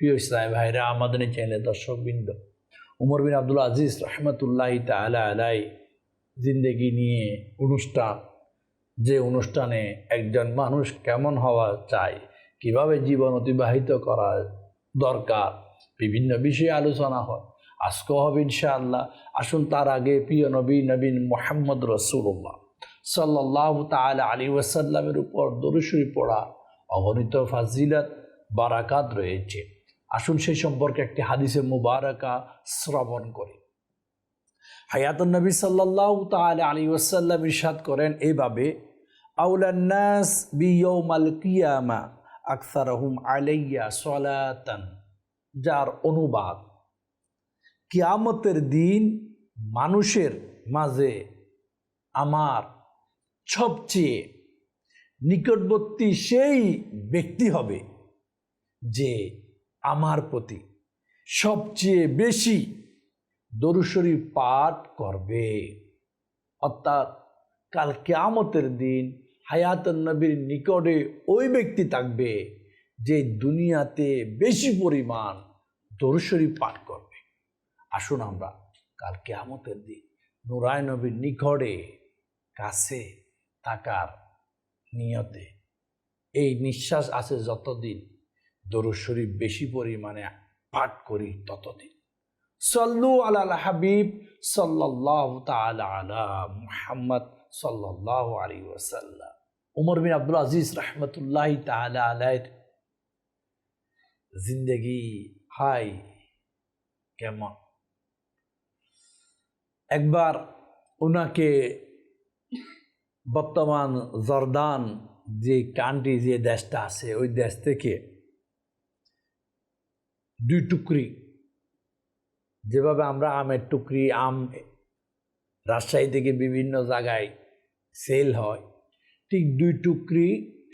প্রিয় ইসলাম ভাইরা, আমাদের চ্যানেলের দর্শকবৃন্দ, উমর বিন আব্দুল আজিজ রহমতুল্লাহ তালা আলাই জিন্দেগি নিয়ে অনুষ্ঠান, যে অনুষ্ঠানে একজন মানুষ কেমন হওয়া চায় কীভাবে জীবন অতিবাহিত করা দরকার, বিভিন্ন বিষয়ে আলোচনা হয়। আজকেও হবে ইনশাআল্লাহ। আসুন তার আগে প্রিয় নবী নবীন মোহাম্মদ রসুল্লাহ সাল্লাহ তালা আলী ওয়াসাল্লামের উপর দরুসুরি পড়া অগণিত ফাজিলাত, বারাকাত রয়েছে। আসুন সেই সম্পর্কে একটি হাদিসে মুবারকা শ্রবণ করি। হায়াতুন নবী সাল্লাহ তালা আলী ওয়াসাল্লাম ইরশাদ করেন এইভাবে আউলান্নাস বিয়ৌমাল কিয়ামা আকসারহুম আলাইয়া সলাতান। যার অনুবাদ, কিয়ামতের দিন মানুষের মাঝে আমার সবচেয়ে নিকটবর্তী সেই ব্যক্তি হবে যে আমার প্রতি। সবচেয়ে বেশি দরুশরী পাঠ করবে। অর্থাৎ কাল কেয়ামতের দিন হায়াতুন নবীর নিকটে ওই ব্যক্তি থাকবে যে দুনিয়াতে বেশি পরিমাণ দরুশরী পাঠ করবে। আসুন আমরা কাল কেয়ামতের দিন নুরায় নবীর নিকটে কাছে থাকার নিয়তে এই নিঃশ্বাস আছে যতদিন দরুদ শরীফ বেশি পরিমাণে পাঠ করি ততদিন। সল্লু আলাল হাবিব সাল্লাহ তালা আলা মুহাম্মদ সাল্লাহ আলী ওসাল্লাম উমর বিন আব্দুল আজিজ রহমতুল্লাহ তালা আলাইর জিন্দগি, হাই, কেমন? একবার ওনাকে বর্তমান জর্দান যে কান্ট্রি, যে দেশটা আছে, ওই দেশ থেকে দুই টুকরি। যেভাবে আমরা আমের টুকরি, আম রাজশাহী থেকে বিভিন্ন জায়গায় সেল হয়, ঠিক দুই টুকরি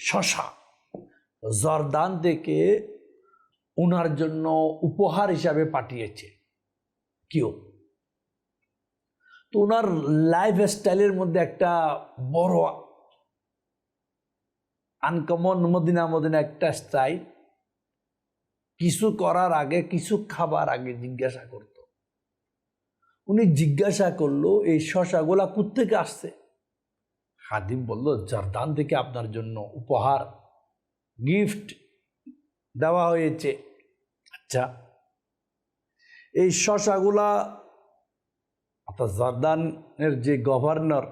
শশা জর্দান থেকে ওনার জন্য উপহার হিসাবে পাঠিয়েছে কেউ। তো ওনার লাইফ স্টাইলের মধ্যে একটা বড় আনকমন মদিনা মদিনা একটা স্টাইল কিছু করার আগে, কিছু খাবার আগে জিজ্ঞাসা করত। উনি জিজ্ঞাসা করল, এই শশাগুলা কোথেকে আসছে? হাদিম বলল, জর্দান থেকে আপনার জন্য উপহার, গিফট দেওয়া হয়েছে। আচ্ছা এই শশাগুলা অর্থাৎ জর্দানের যে গভর্নর,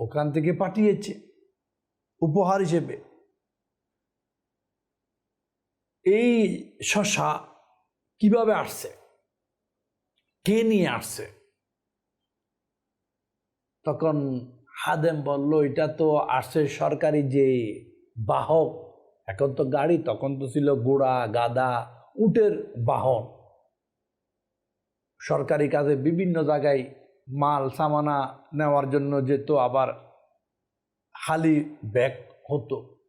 ওখান থেকে পাঠিয়েছে, উপহার হিসেবে। এই শশা কীভাবে আসছে? কে নিয়ে আসছে? তখন হাদেম বলল, এটা তো আসছে সরকারি যে বাহক এখন তো গাড়ি, তখন তো ছিল ঘোড়া গাদা উটের বাহন। সরকারি কাজে বিভিন্ন জায়গায় মাল, সামানা নেওয়ার জন্য যেত, আবার হালি ব্যাগ হতো।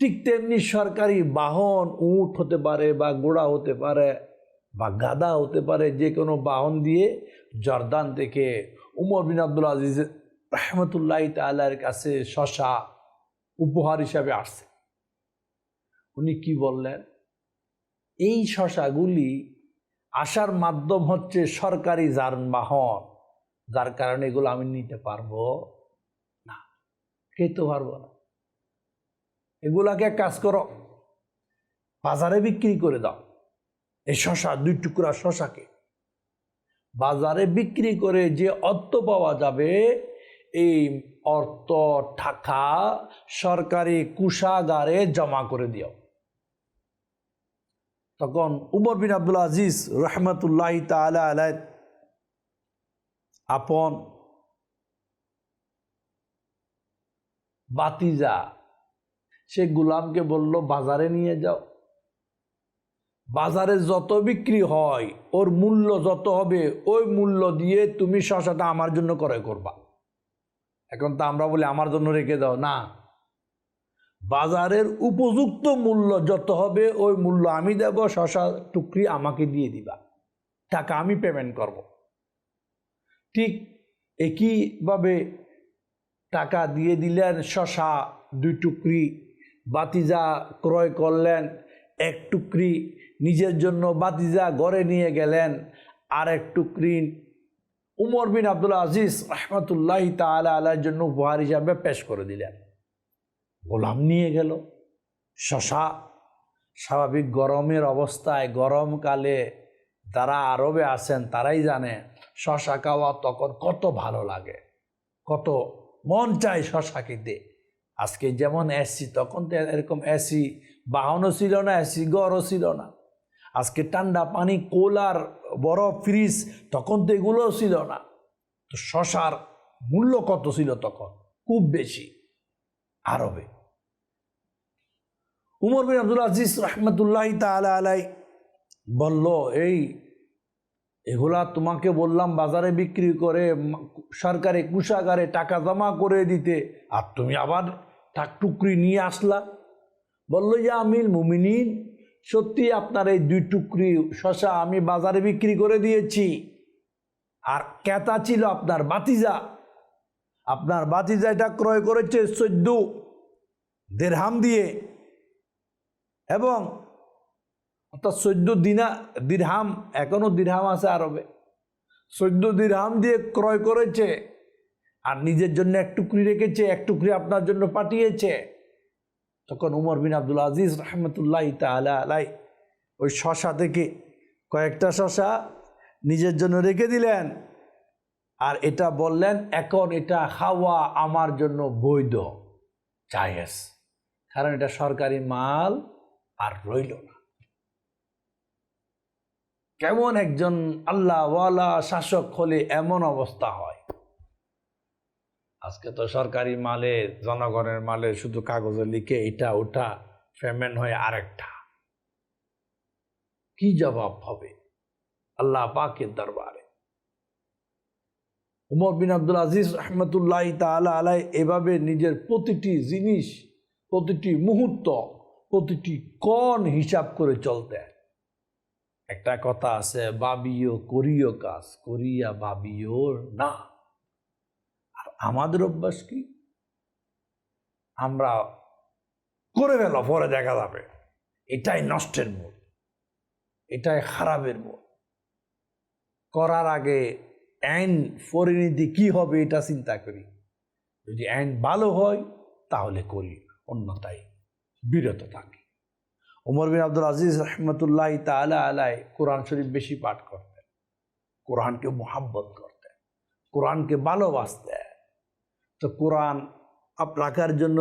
ঠিক তেমনি সরকারি বাহন উঁট হতে পারে বা গোড়া হতে পারে বা গাদা হতে পারে, যে কোনো বাহন দিয়ে জর্দান থেকে উমর বিন আব্দুল আজিজ রহমতুল্লাহ তালার কাছে শশা উপহার হিসাবে আসছে। উনি কি বললেন? এই শশাগুলি আসার মাধ্যম হচ্ছে সরকারি যানবাহন যার কারণে এগুলো আমি নিতে পারব? না, খেতে পারব না। এগুলাকে কাজ করো। বাজারে বিক্রি করে দাও। এই শশা, দুই টুকরা শশাকে। বাজারে বিক্রি করে যে অর্থ পাওয়া যাবে, এই অর্থ টাকা সরকারি কুষাগারে জমা করে দিও। তখন উমর বিন আব্দুল আজিজ রহমতুল্লাহ তালা আপন বাতিজা সে গুলামকে বলল, বাজারে নিয়ে যাও। বাজারে যত বিক্রি হয়, ওর মূল্য যত হবে, ওই মূল্য দিয়ে তুমি শশাটা আমার জন্য ক্রয় করবা। এখন তো আমরা বলি, আমার জন্য রেখে দাও। না। বাজারের উপযুক্ত মূল্য যত হবে, ওই মূল্য আমি দেব, শশা টুকরি আমাকে দিয়ে দিবা। টাকা আমি পেমেন্ট করব। ঠিক একইভাবে টাকা দিয়ে দিলেন শশা দুই টুকরি বাতিজা ক্রয় করলেন। এক টুকরি নিজের জন্য বাতিজা গড়ে নিয়ে গেলেন। আর এক টুকরি উমর বিন আব্দুল আজিজ রহমতুল্লাহ তালা আলার জন্য উপহার হিসাবে পেশ করে দিলেন। গোলাম নিয়ে গেল। শশা, স্বাভাবিক গরমের অবস্থায় গরমকালে যারা আরবে আছেন তারাই জানে, শশা খাওয়া তখন কত ভালো লাগে। কত মন চায় শশা খেতে আজকে যেমন এসি, তখন তো এরকম এসি বাহনও ছিল না, এসি গড়ও ছিল না। আজকে ঠান্ডা পানি, কোলার, বরফ, ফ্রিজ, তখন তো এগুলোও ছিল না। তো শশার মূল্য কত ছিল তখন? খুব বেশি। আরবে। উমর বিন আব্দুল আজিজ রহমতুল্লাহ তালা আলাই বলল, এই, এগুলা তোমাকে বললাম বাজারে বিক্রি করে, সরকারি কুষাগারে টাকা জমা করে দিতে, আর তুমি আবার টাক টুকরি নিয়ে আসলা। বলল যে আমিল মুমিনিন, সত্যি আপনার এই দুই টুকরি শশা আমি বাজারে বিক্রি করে দিয়েছি। আর ক্যাতা ছিল আপনার বাতিজা আপনার বাতিজা এটা ক্রয় করেছে চোদ্দ দেড়হাম দিয়ে। এবং অর্থাৎ চোদ্দ দিনা দিরহাম এখনও দিরহাম আছে আরবে। চোদ্দ দিরহাম দিয়ে ক্রয় করেছে। আর নিজের জন্য এক টুকরি রেখেছে, এক টুকরি আপনার জন্য পাঠিয়েছে। তখন উমর বিন আব্দুল আজিজ রহমতুল্লাহ তালা আলাই ওই শশা থেকে কয়েকটা শশা নিজের জন্য রেখে দিলেন। আর এটা বললেন, এখন এটা খাওয়া আমার জন্য বৈধ চায়েস কারণ এটা সরকারি মাল আর রইল না। কেমন একজন আল্লাহওয়ালা শাসক হলে এমন অবস্থা হয়? আজকে তো সরকারি মালে, জনগণের মালে শুধু কাগজে লিখে এটা, ওটা, পেমেন্ট হয়ে আরেকটা। কি জবাব হবে? আল্লাহ পাকের দরবারে। উমর বিন আব্দুল আজিজ রহমতুল্লাহ তালা আলাই এভাবে নিজের প্রতিটি জিনিস, প্রতিটি মুহূর্ত, প্রতিটি কণ হিসাব করে চলতেন একটা কথা আছে, বাবিও করিও কাজ, করিয়া বাবিও না। আমাদের অভ্যাস কি? আমরা করে ফেল, পরে দেখা যাবে। এটাই নষ্টের মূল। এটাই খারাপের মূল। করার আগে আইন পরিণতি কি হবে এটা চিন্তা করি। যদি আইন ভালো হয়, তাহলে করি। অন্যতাই বিরত থাকি। উমর বিন আব্দুল আজিজ রহমতুল্লাহ তালা আলাই কোরআন শরীফ বেশি পাঠ করতেন। কোরআনকে মোহাব্বত করতেন। কোরআনকে ভালোবাসতেন। তো কোরআন আপ রাখার জন্য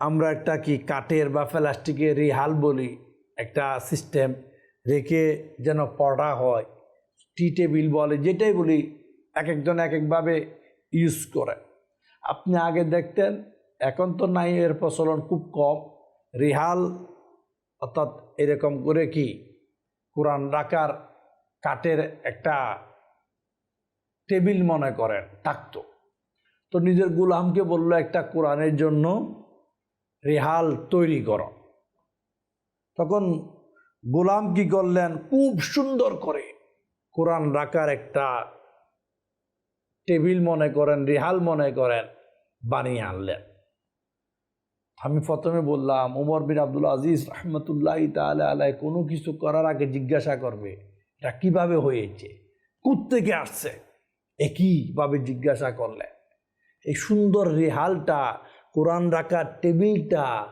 আমরা একটা কি কাঠের বা প্লাস্টিকের রিহাল বলি, একটা সিস্টেম রেখে যেন পড়া হয়। টি টেবিল বলে, যেটাই বলি এক একজন এক একভাবে ইউজ করে। আপনি আগে দেখতেন, এখন তো নাই, এর প্রচলন খুব কম। রিহাল, অর্থাৎ এরকম করে কি, কোরআন রাখার কাঠের একটা টেবিল মনে করেন, থাকতো। তো নিজের গুলামকে বলল একটা কোরআনের জন্য রেহাল তৈরি করো। তখন গোলাম কি করলেন? খুব সুন্দর করে কোরআন রাখার একটা টেবিল মনে করেন, রেহাল মনে করেন, বানিয়ে আনলেন। আমি প্রথমে বললাম উমর বিন আব্দুল আজিজ রহমতুল্লাহ তালা আলাই কোনো কিছু করার আগে জিজ্ঞাসা করবে, এটা কীভাবে হয়েছে? থেকে আসছে? একইভাবে জিজ্ঞাসা করলে এই সুন্দর রেহালটা, কোরআন রাখার টেবিলটা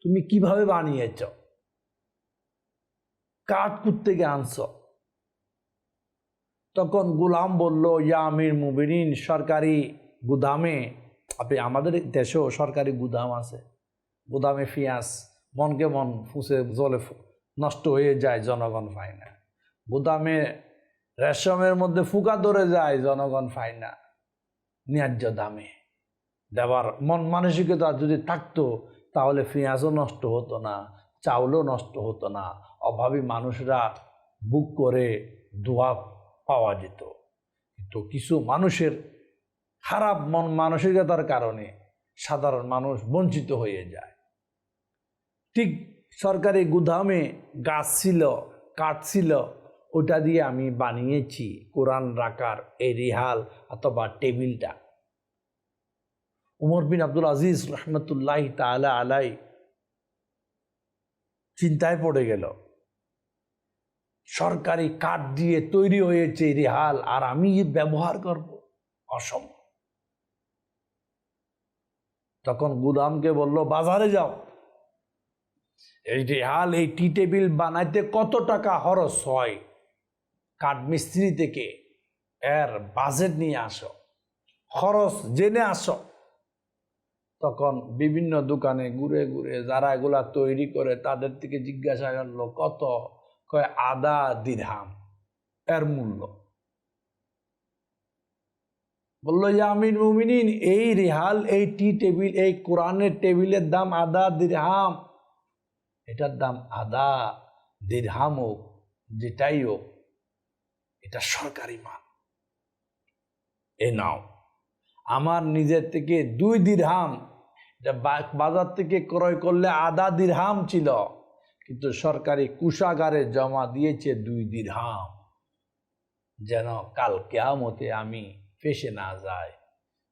তুমি কীভাবে বানিয়েছ? কাঠ থেকে আনছ? তখন গুলাম বলল, ইয়া আমির মুবিনিন সরকারি গুদামে, আপনি আমাদের দেশেও সরকারি গুদাম আছে। গুদামে পেঁয়াজ, মনকে মন ফুসে, জলে নষ্ট হয়ে যায়, জনগণ পায় না। গুদামে রেশমের মধ্যে ফুকা ধরে যায়, জনগণ পায় না। ন্যায্য দামে। দেওয়ার মন মানসিকতা যদি থাকতো, তাহলে পেঁয়াজও নষ্ট হতো না, চাউলও নষ্ট হতো না। অভাবী মানুষরা বুক করে দোয়া পাওয়া যেত। কিন্তু কিছু মানুষের খারাপ মন মানসিকতার কারণে সাধারণ মানুষ বঞ্চিত হয়ে যায়। ঠিক সরকারি গুদামে গাছ ছিল, কাঠ ছিল ওটা দিয়ে আমি বানিয়েছি কোরআন রাখার এই রিহাল অথবা টেবিলটা। উমর বিন আব্দুল আজিজ রহমতুল্লাহ তালা আলাই চিন্তায় পড়ে গেল, সরকারি কাঠ দিয়ে তৈরি হয়েছে রেহাল আর আমি ব্যবহার করব? অসম্ভব। তখন গুদামকে বলল, বাজারে যাও। এই রেহাল, এই টি টেবিল বানাইতে কত টাকা খরচ হয়? কাঠ মিস্ত্রি থেকে এর বাজেট নিয়ে আসো, খরচ জেনে আসো। তখন বিভিন্ন দোকানে ঘুরে ঘুরে যারা এগুলা তৈরি করে তাদের থেকে জিজ্ঞাসা করল, কত? কয় আদা দিরহাম। এর মূল্য। বলল যে আমির মুমিনিন, এই রেহাল, এই টি টেবিল, এই কোরআনের টেবিলের দাম আদা দিরহাম। এটার দাম আদা দিরহাম হোক যেটাই হোক। এটা সরকারি মাল। এ নাও। আমার নিজের থেকে দুই দিরহাম, এটা বাজার থেকে ক্রয় করলে আধা দিরহাম ছিল, কিন্তু সরকারি কুষাগারে জমা দিয়েছে দুই দিরহাম। যেন কাল কেয়ামতে আমি ফেসে না যায়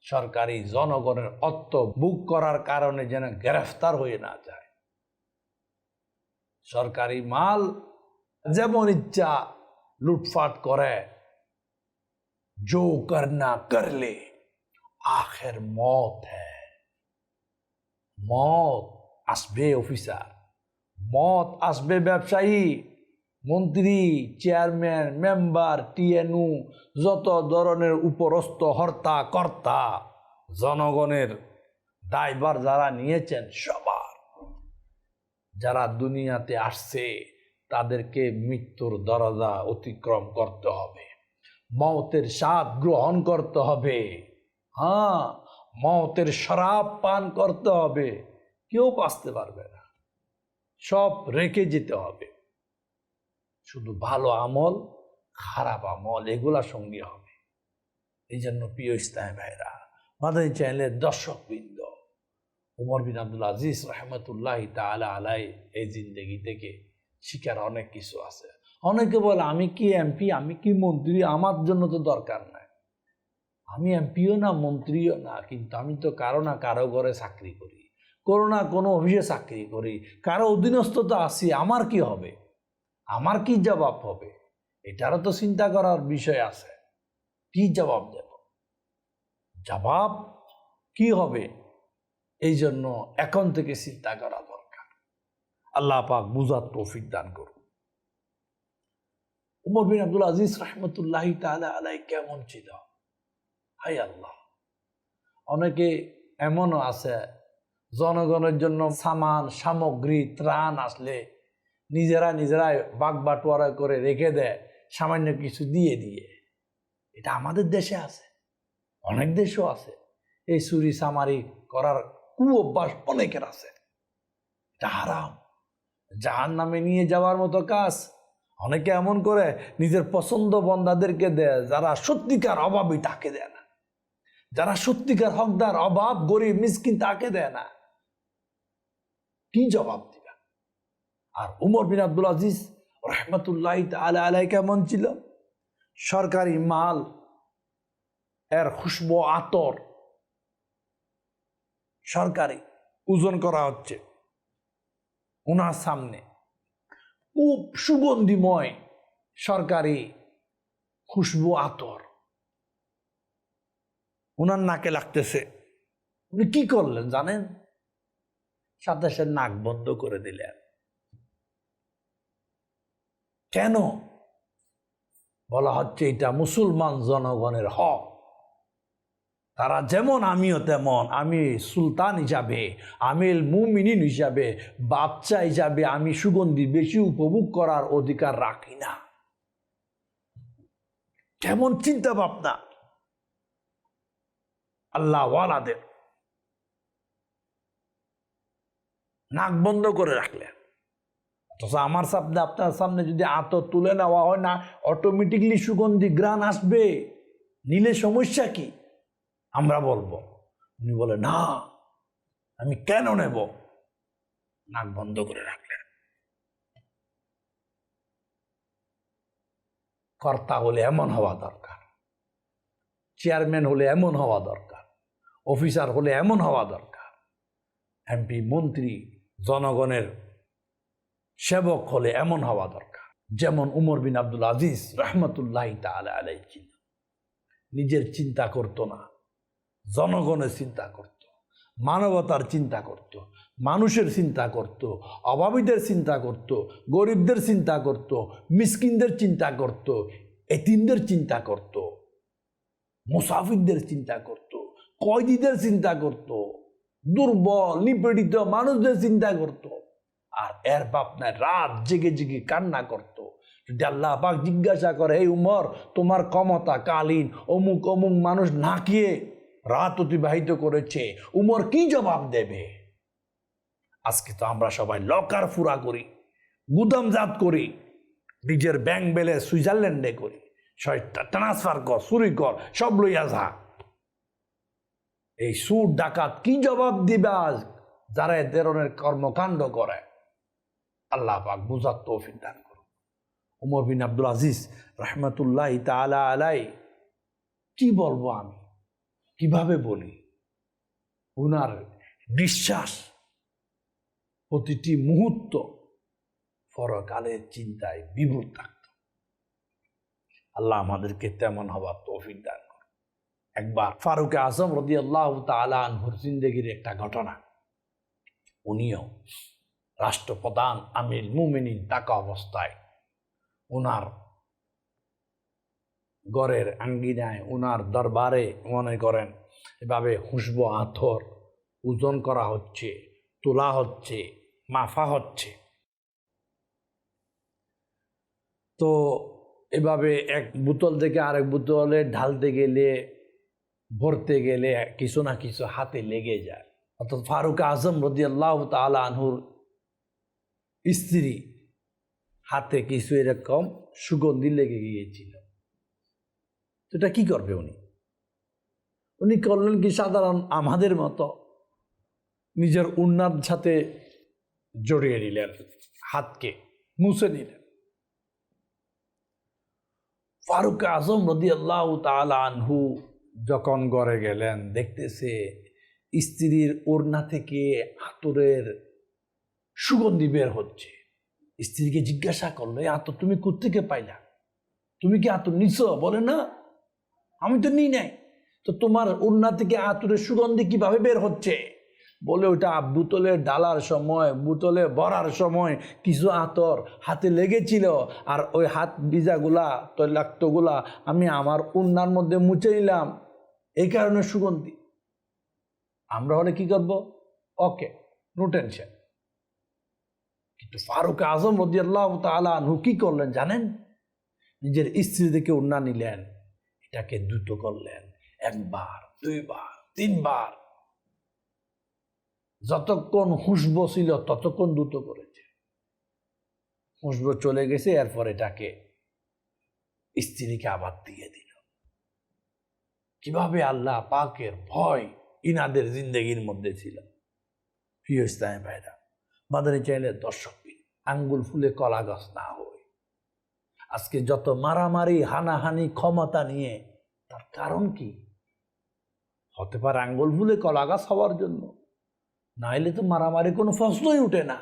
সরকারি জনগণের অর্থ বুক করার কারণে যেন গ্রেফতার হয়ে না যায়। সরকারি মাল যেমন ইচ্ছা লুটফাট করে जो करना कर ले आखिर मौत है মত আসবে অফিসার মত আসবে ব্যবসায়ী মন্ত্রী চেয়ারম্যান মেম্বার টিএনউ যত ধরনের উপরস্থ হর্তা কর্তা জনগণের দায়ভার যারা নিয়েছেন সবার যারা দুনিয়াতে আসছে তাদেরকে মৃত্যুর দরজা অতিক্রম করতে হবে। মতের স্বাদ গ্রহণ করতে হবে। হ্যাঁ মতের শরাব পান করতে হবে। কেউ বাঁচতে পারবে না। সব রেখে যেতে হবে। শুধু ভালো আমল, খারাপ আমল, এগুলা সঙ্গী হবে। এই জন্য প্রিয় ইসলাম ভাইরা মাদানী চ্যানেলের দর্শক বৃন্দ উমর বিন আব্দুল আজিজ রহমতুল্লাহ তালা আলাই এই জিন্দগি থেকে শিকার অনেক কিছু আছে। অনেকে বলে, আমি কি এমপি? আমি কি মন্ত্রী? আমার জন্য তো দরকার নাই। আমি এমপিও না, মন্ত্রীও না, কিন্তু আমি তো কারও না কারও ঘরে চাকরি করি। কোনো না কোনো অফিসে চাকরি করি। কারও অধীনস্থ তো আছি, আমার কি হবে? আমার কি জবাব হবে? এটারও তো চিন্তা করার বিষয় আছে। কি জবাব দেব? জবাব কি হবে? এই জন্য এখন থেকে চিন্তা করা আল্লাহ পাক বুঝার তৌফিক দান করুন। উমর বিন আব্দুল আজিজ রহমতুল্লাহ তাহলে আলাই কেমন ছিল? হাই আল্লাহ। অনেকে এমনও আছে, জনগণের জন্য সামান, সামগ্রী, ত্রাণ আসলে নিজেরা নিজেরাই বাঘ বাটোয়ারা করে রেখে দেয়, সামান্য কিছু দিয়ে দিয়ে। এটা আমাদের দেশে আছে, অনেক দেশও আছে। এই চুরি সামারি করার কু অভ্যাস অনেকের আছে। এটা হারাম। জাহান নামে নিয়ে যাওয়ার মতো কাজ। অনেকে এমন করে, নিজের পছন্দ বন্দাদেরকে দেয়, যারা সত্যিকার অভাবই তাকে দেয় না। যারা সত্যিকার হকদার, অভাব, গরিব, মিসকিন তাকে দেয় না। কি জবাব দিবে? আর উমর বিন আব্দুল আজিজ রহমতুল্লাহ আলা আলাই কেমন ছিল? সরকারি মাল, এর খুশবো, আতর সরকারি, ওজন করা হচ্ছে। ওনার সামনে। খুব সুগন্ধিময় সরকারি খুশবু আতর। ওনার নাকে লাগতেছে। উনি কি করলেন জানেন? সাথে সাথে নাক বন্ধ করে দিলেন। কেন? বলা হচ্ছে এটা মুসলমান জনগণের হক। তারা যেমন আমিও তেমন, আমি সুলতান হিসাবে আমিল মুমিনিন হিসাবে বাচ্চা হিসাবে আমি সুগন্ধি বেশি উপভোগ করার অধিকার রাখি না। কেমন চিন্তা ভাবনা আল্লাহ ওয়ালাদের। নাক বন্ধ করে রাখলেন। অথচ আমার সামনে, আপনার সামনে যদি আতর তুলে নেওয়া হয় না অটোমেটিকলি সুগন্ধি গ্রান আসবে। নিলে সমস্যা কি? আমরা বলব। উনি বলে, না, আমি কেন নেব? নাক বন্ধ করে রাখলেন। কর্তা হলে এমন হওয়া দরকার। চেয়ারম্যান হলে এমন হওয়া দরকার। অফিসার হলে এমন হওয়া দরকার। এমপি, মন্ত্রী, জনগণের সেবক হলে এমন হওয়া দরকার। যেমন উমর বিন আব্দুল আজিজ রহমতুল্লাহ তালা আলাই ছিল নিজের চিন্তা করতো না। জনগণের চিন্তা করত, মানবতার চিন্তা করত, মানুষের চিন্তা করত, অভাবীদের চিন্তা করত, গরিবদের চিন্তা করত, মিসকিনদের চিন্তা করত, এতিমদের চিন্তা করত, মুসাফিরদের চিন্তা করত, কয়দিদের চিন্তা করত, দুর্বল, নিপীড়িত মানুষদের চিন্তা করত। আর এর বাপনায় রাত জেগে জেগে কান্না করত। যদি আল্লাহ পাক জিজ্ঞাসা করে, এই উমর, তোমার ক্ষমতা কালীন, অমুক অমুক মানুষ না খেয়ে রাত অতিবাহিত করেছে। উমর কি জবাব দেবে? আজকে তো আমরা সবাই লকার ফুরা করি, গুদামজাত করি, নিজের ব্যাংক বেলে সুইজারল্যান্ডে করি। ট্রান্সফার কর, চুরি কর, সব লইয়া যা। এই সুর ডাকাত কি জবাব দিবে আজ? যারা এ ধরনের কর্মকাণ্ড করে, আল্লাহ পাক বুঝার তৌফিক দান করুন। উমর বিন আব্দুল আজিজ রহমতুল্লাহ তালা আলাই কি বলব আমি? কীভাবে বলি? উনার বিশ্বাস প্রতিটি মুহূর্ত পরকালের চিন্তায় বিভূত থাকত। আল্লাহ আমাদেরকে তেমন হবার তৌফিক দান একবার ফারুক আজম রদি আল্লাহ তালা আনহুর জিন্দগির একটা ঘটনা। উনিও রাষ্ট্রপ্রধান আমির মুমিনিন টাকা অবস্থায় ওনার গড়ের আঙ্গিনায় ওনার দরবারে মনে করেন, এভাবে হুসব আথর ওজন করা হচ্ছে, তোলা হচ্ছে, মাফা হচ্ছে। তো এভাবে এক বোতল থেকে আরেক বোতলে ঢালতে গেলে, ভরতে গেলে কিছু না কিছু হাতে লেগে যায়। অর্থাৎ ফারুক আজম রদি আল্লাহ তালা আনহুর স্ত্রী হাতে কিছু এরকম সুগন্ধি লেগে গিয়েছিল। এটা কি করবে উনি? উনি করলেন কি সাধারণ আমাদের মতো নিজের উন্নার সাথে জড়িয়ে নিলেন, হাতকে মুছে নিলেন। ফারুক আজম রদি আল্লাহ আনহু যখন গড়ে গেলেন, দেখতেছে স্ত্রীর ওড়না থেকে আতরের সুগন্ধি বের হচ্ছে। স্ত্রীকে জিজ্ঞাসা করল আতর তুমি কোথেকে পাইলা? তুমি কি আতর নিছ? বলে, না আমি তো নিই নাই। তো তোমার ওড়না থেকে আতরের সুগন্ধি কীভাবে বের হচ্ছে? বলে ওটা বোতলে ডালার সময়, বোতলে ভরার সময় কিছু আতর হাতে লেগেছিল আর ওই হাত ভিজাগুলা তৈলাক্তগুলা আমি আমার উন্নার মধ্যে মুছে নিলাম। এই কারণে সুগন্ধি। আমরা হলে কি করব? ওকে নো টেনশন কিন্তু ফারুক আজম রদি আল্লাহ তালা নু কি করলেন জানেন? নিজের স্ত্রী থেকে উন্না নিলেন। এটাকে দ্রুত করলেন, একবার, দুইবার, তিনবার। যতক্ষণ হুসবো ছিল, ততক্ষণ দ্রুত করেছে। হুসবো চলে গেছে, এরপর এটাকে স্ত্রীকে আবার দিয়ে দিল। কীভাবে আল্লাহ পাকের ভয় ইনাদের জিন্দগির মধ্যে ছিল? প্রিয় ইসলামী ভাইরা মাদানী চাইলে দর্শক আঙ্গুল ফুলে কলা গাছ না হয়। আজকে যত মারামারি, হানাহানি, ক্ষমতা নিয়ে, তার কারণ কি? হতে পারে আঙ্গুল ভুলে কলা গাছ হওয়ার জন্য। নাইলে তো মারামারি কোনো প্রশ্নই উঠে না।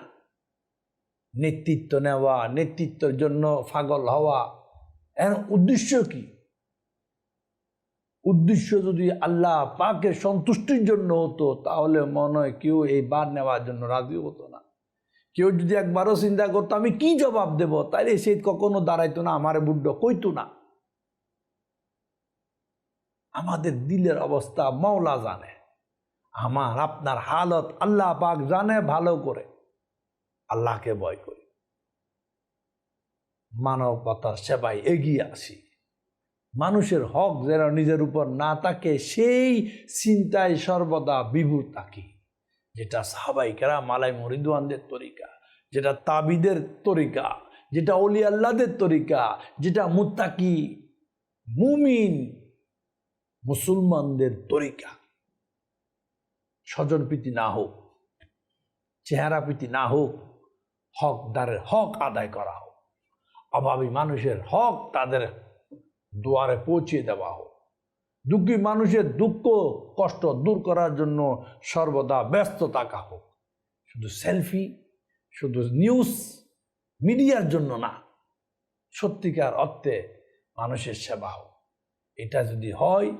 নেতৃত্ব নেওয়া, নেতৃত্বের জন্য পাগল হওয়া, এর উদ্দেশ্য কি? উদ্দেশ্য যদি আল্লাহ পাকের সন্তুষ্টির জন্য হতো, তাহলে মনে হয় কেউ এই বার নেওয়ার জন্য রাজি হতো না। কেউ যদি একবারও চিন্তা করতো, আমি কি জবাব দেব? তাইলে সে কখনো দাঁড়াইতো না, আমার বুড্ড, কইতো না। আমাদের দিলের অবস্থা মাওলা জানে। আমার, আপনার হালত আল্লাহ পাক জানে ভালো করে। আল্লাহকে ভয় করি। মানবতার সেবায় এগিয়ে আসি। মানুষের হক যেন নিজের উপর না থাকে, সেই চিন্তায় সর্বদা বিভূর থাকি। যেটা সাহাবাই কেরা মালাই মরিদওয়ানদের তরিকা, যেটা তাবিদের তরিকা, যেটা অলি আল্লাদের তরিকা, যেটা মুত্তাকি মুমিন মুসলমানদের তরিকা। স্বজনপ্রীতি না হোক, চেহারা প্রীতি না হোক, হকদারের হক আদায় করা হোক, অভাবী মানুষের হক তাদের দুয়ারে পৌঁছিয়ে দেওয়া হোক। দুঃখী মানুষের দুঃখ, কষ্ট দূর করার জন্য সর্বদা ব্যস্ত থাকা হোক। শুধু সেলফি শুধু নিউজ মিডিয়ার জন্য না, সত্যিকার অর্থে মানুষের সেবা হোক। এটা যদি হয়,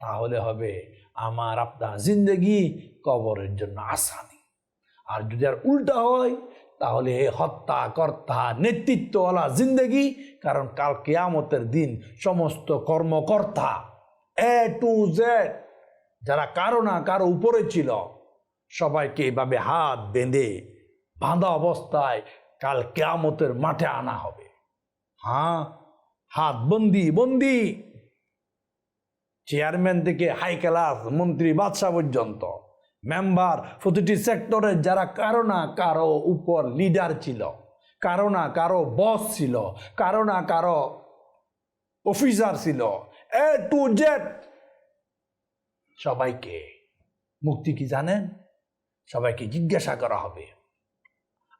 তাহলে হবে আমার আপনার জিন্দগি কবরের জন্য আসানি। আর যদি আর উল্টা হয়, তাহলে এ হত্যা কর্তা নেতৃত্বওয়ালা জিন্দগি, কারণ কাল কেয়ামতের দিন সমস্ত কর্মকর্তা এ টু জেড যারা কারও না কারও উপরে ছিল, সবাইকে এভাবে হাত বেঁধে বাঁধা অবস্থায় কাল কেয়ামতের মাঠে আনা হবে। হ্যাঁ হাত বন্দি বন্দি। চেয়ারম্যান থেকে হাই ক্লাস, মন্ত্রী, বাদশাহ পর্যন্ত। মেম্বার, প্রতিটি সেক্টরের যারা কারও না কারও উপর লিডার ছিল, কারও না কারও বস ছিল, কারও না কারও অফিসার ছিল এ টু জেড সবাইকে মুক্তি কি জানেন? সবাইকে জিজ্ঞাসা করা হবে।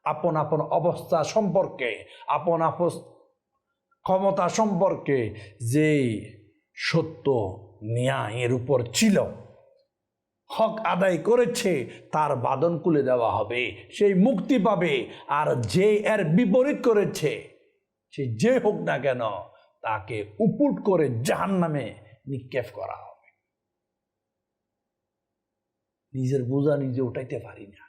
আপন আপন অবস্থা সম্পর্কে, আপন আপন ক্ষমতা সম্পর্কে যে সত্য ন্যায়ের উপর ছিল, হক আদায় করেছে, তার বাদন খুলে দেওয়া হবে। সেই মুক্তি পাবে আর যে এর বিপরীত করেছে, সে যে হোক না কেন তাকে উপুট করে জাহান নামে নিক্ষেপ করা হবে। নিজের বোঝা নিজে উঠাইতে পারি না।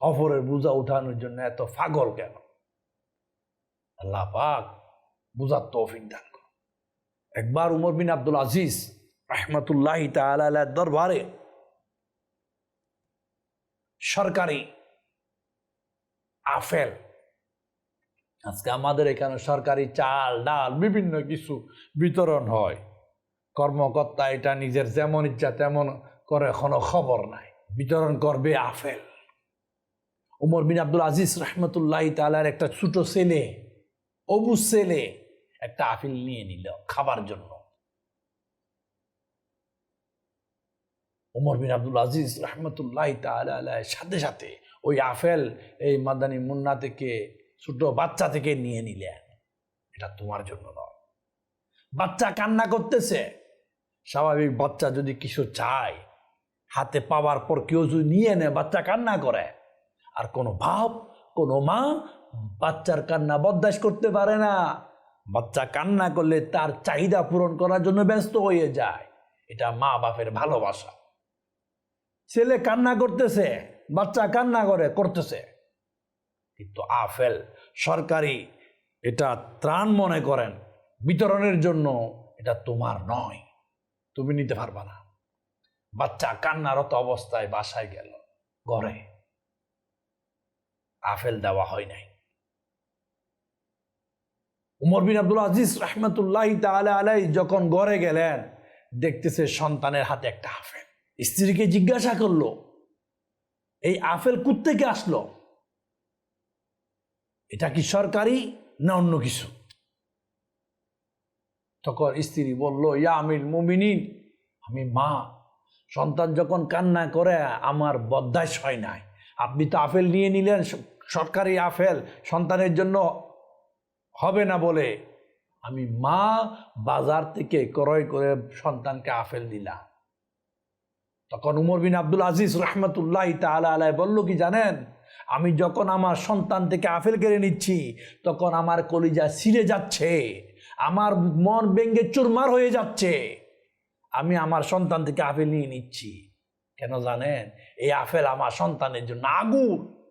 অপরের বোঝা উঠানোর জন্য এত ফাগল কেন? আল্লাহ পাক বুঝার তৌফিক দান করুন। একবার উমর বিন আব্দুল আজিজ রহমতুল্লাহ তালা দরবারে সরকারি আফেল আজকে আমাদের এখানে সরকারি চাল, ডাল, বিভিন্ন কিছু বিতরণ হয়। কর্মকর্তা এটা নিজের যেমন ইচ্ছা তেমন করে কোনো খবর নাই। বিতরণ করবে আফেল। উমর বিন আব্দুল আজিজ রহমতুল্লাহ তালার একটা ছোট ছেলে, অবু ছেলে, একটা আফিল নিয়ে নিল খাবার জন্য। উমর বিন আব্দুল আজিজ রহমতুল্লাহ তালার সাথে সাথে ওই আফেল এই মাদানী মুন্না থেকে ছোট বাচ্চা থেকে নিয়ে নিলে এটা তোমার জন্য নয়। বাচ্চা কান্না করতেছে। স্বাভাবিক বাচ্চা যদি কিছু চায়, হাতে পাওয়ার পর কেউ যদি নিয়ে নেয়, বাচ্চা কান্না করে। আর কোনো ভাব কোনো মা বাচ্চার কান্না বরদাস করতে পারে না। বাচ্চা কান্না করলে তার চাহিদা পূরণ করার জন্য ব্যস্ত হয়ে যায়। এটা মা বাপের ভালোবাসা। ছেলে কান্না করতেছে, বাচ্চা কান্না করে, করতেছে। কিন্তু আফেল। সরকারি এটা ত্রাণ মনে করেন, বিতরণের জন্য এটা তোমার নয়। তুমি নিতে পারবা না। বাচ্চা কান্নারত অবস্থায় বাসায় গেল, ঘরে। আফেল দেওয়া হয় নাই। উমর বিন আব্দুল আজিজ রহমতুল্লাহ তালা আলাই যখন ঘরে গেলেন, দেখতেছে সন্তানের হাতে একটা আফেল। স্ত্রীকে জিজ্ঞাসা করল, এই আফেল কুত্তেকে আসলো? এটা কি সরকারি না অন্য কিছু? তখন স্ত্রী বলল, ইয়া আমির মুমিনিন, আমি মা। সন্তান যখন কান্না করে, আমার বদাস হয় নাই। আপনি তো আপেল নিয়ে নিলেন সরকারি আপেল, সন্তানের জন্য হবে না বলে। আমি মা বাজার থেকে ক্রয় করে সন্তানকে আপেল দিলাম। তখন উমর বিন আব্দুল আজিজ রহমতুল্লাহ তালা আলাই বলল, কি জানেন আমি যখন আমার সন্তান থেকে আফেল কেড়ে নিচ্ছি, তখন আমার কলিজা ছিঁড়ে যাচ্ছে, আমার মন ব্যঙ্গে চুরমার হয়ে যাচ্ছে। আমি আমার সন্তান থেকে আপেল নিয়ে নিচ্ছি। কেন জানেন? এই আপেল আমার সন্তানের জন্য আগুন।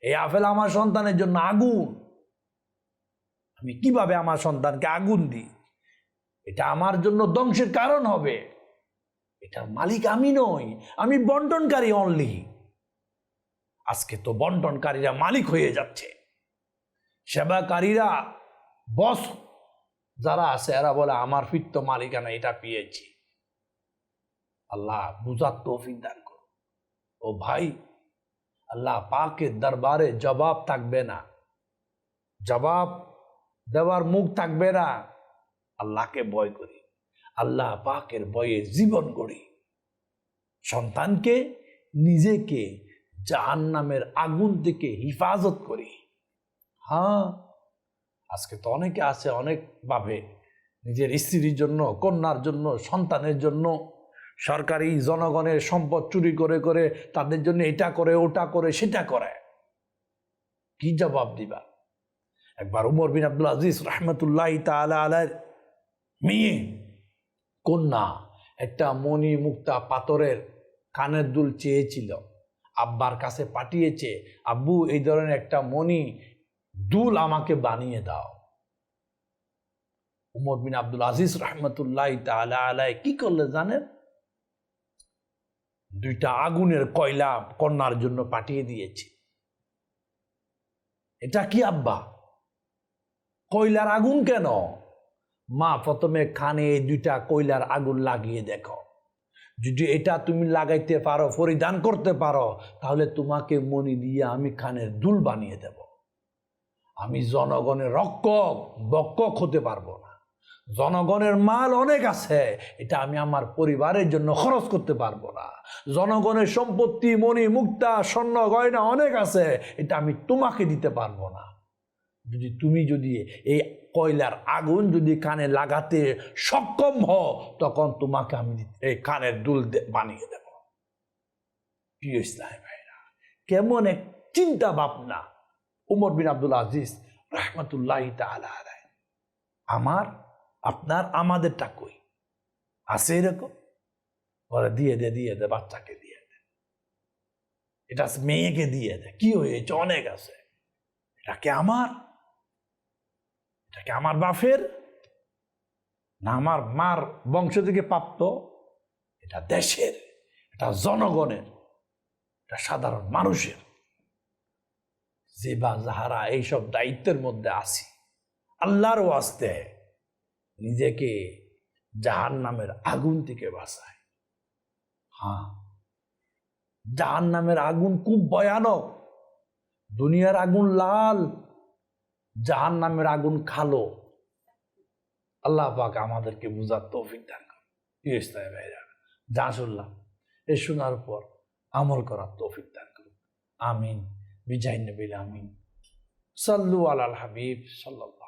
এই আপেল আমার সন্তানের জন্য আগুন। আমি কীভাবে আমার সন্তানকে আগুন দিই? এটা আমার জন্য ধ্বংসের কারণ হবে। এটার মালিক আমি নই। আমি বন্টনকারী অনলি আজকে তো বন্টনকারীরা মালিক হয়ে যাচ্ছে। সেবাকারীরা, বস, যারা আছে, এরা বলে, আমার ফির তো মালিকানা, এটা পেয়েছি। আল্লাহ বুঝার তৌফিক দান করো ও ভাই, আল্লাহ পাকের দরবারে জবাব থাকবে না। জবাব দেওয়ার মুখ থাকবে না। আল্লাহকে ভয় করি। আল্লাহ পাকের বয়ে জীবন গড়ি। সন্তানকে, নিজেকে জাহান্নামের আগুন থেকে হিফাজত করি। হ্যাঁ আজকে তো অনেকে আছে অনেকভাবে নিজের স্ত্রীর জন্য, কন্যার জন্য, সন্তানের জন্য, সরকারি জনগণের সম্পদ চুরি করে করে তাদের জন্য এটা করে, ওটা করে, সেটা করে। কি জবাব দিবা? একবার উমর বিন আব্দুল আজিজ রহমতুল্লাহ তালা আলার মেয়ে, কন্যা, একটা মণি মুক্তা পাথরের কানের দুল চেয়েছিল। আব্বার কাছে পাঠিয়েছে, আব্বু, এই ধরনের একটা মনি দুল আমাকে বানিয়ে দাও। উমর বিন আব্দুল আজিজ রহমতুল্লাহ তালা আলাই কি করলে জানেন? দুইটা আগুনের কয়লা কন্যার জন্য পাঠিয়ে দিয়েছে। এটা কি আব্বা? কয়লার আগুন কেন? মা, প্রথমে এই দুইটা কয়লার আগুন লাগিয়ে দেখো। যদি এটা তুমি লাগাইতে পারো, পরিধান করতে পারো, তাহলে তোমাকে মনি দিয়ে আমি কানের দুল বানিয়ে দেব। আমি জনগণের রক্ষক, বক্ষক হতে পারব না। জনগণের মাল অনেক আছে, এটা আমি আমার পরিবারের জন্য খরচ করতে পারব না। জনগণের সম্পত্তি, মণি, মুক্তা, স্বর্ণ, গয়না অনেক আছে, এটা আমি তোমাকে দিতে পারব না। যদি তুমি যদি এই কয়লার আগুন যদি কানে লাগাতে সক্ষম হও, তখন তোমাকে আমি এই কানের দুল বানিয়ে দেব। প্রিয় ইসলাম ভাইরা? কেমন এক চিন্তা ভাবনা। উমর বিন আব্দুল আজিজ রহমতুল্লাহ। আমার, আপনার, আমাদেরটা কই? আছে এরকম? ওরা দিয়ে দে দিয়ে দে, বাচ্চাকে দিয়ে দে। এটা মেয়েকে দিয়ে দে। কি হয়েছে? অনেক আছে। এটা কি আমার? এটা কি আমার বাপের? না, আমার মার বংশ থেকে প্রাপ্ত। এটা দেশের, এটা জনগণের, এটা সাধারণ মানুষের। যে বা যাহারা এইসব দায়িত্বের মধ্যে আছি, আল্লাহর ওয়াস্তে নিজেকে জাহান নামের আগুন থেকে বাঁচায়। হ্যাঁ জাহান নামের আগুন খুব ভয়ানক। দুনিয়ার আগুন লাল জাহান নামের আগুন খালো। আল্লাহ পাক আমাদেরকে বুঝার তৌফিক দান করুন। ভাইরা, যা শুনলাম, এ শোনার পর আমল করার তৌফিক দান করুন। আমিন। বিজাইন আমিন। সাল্লু আল হাবিব সাল্লাল্লাহু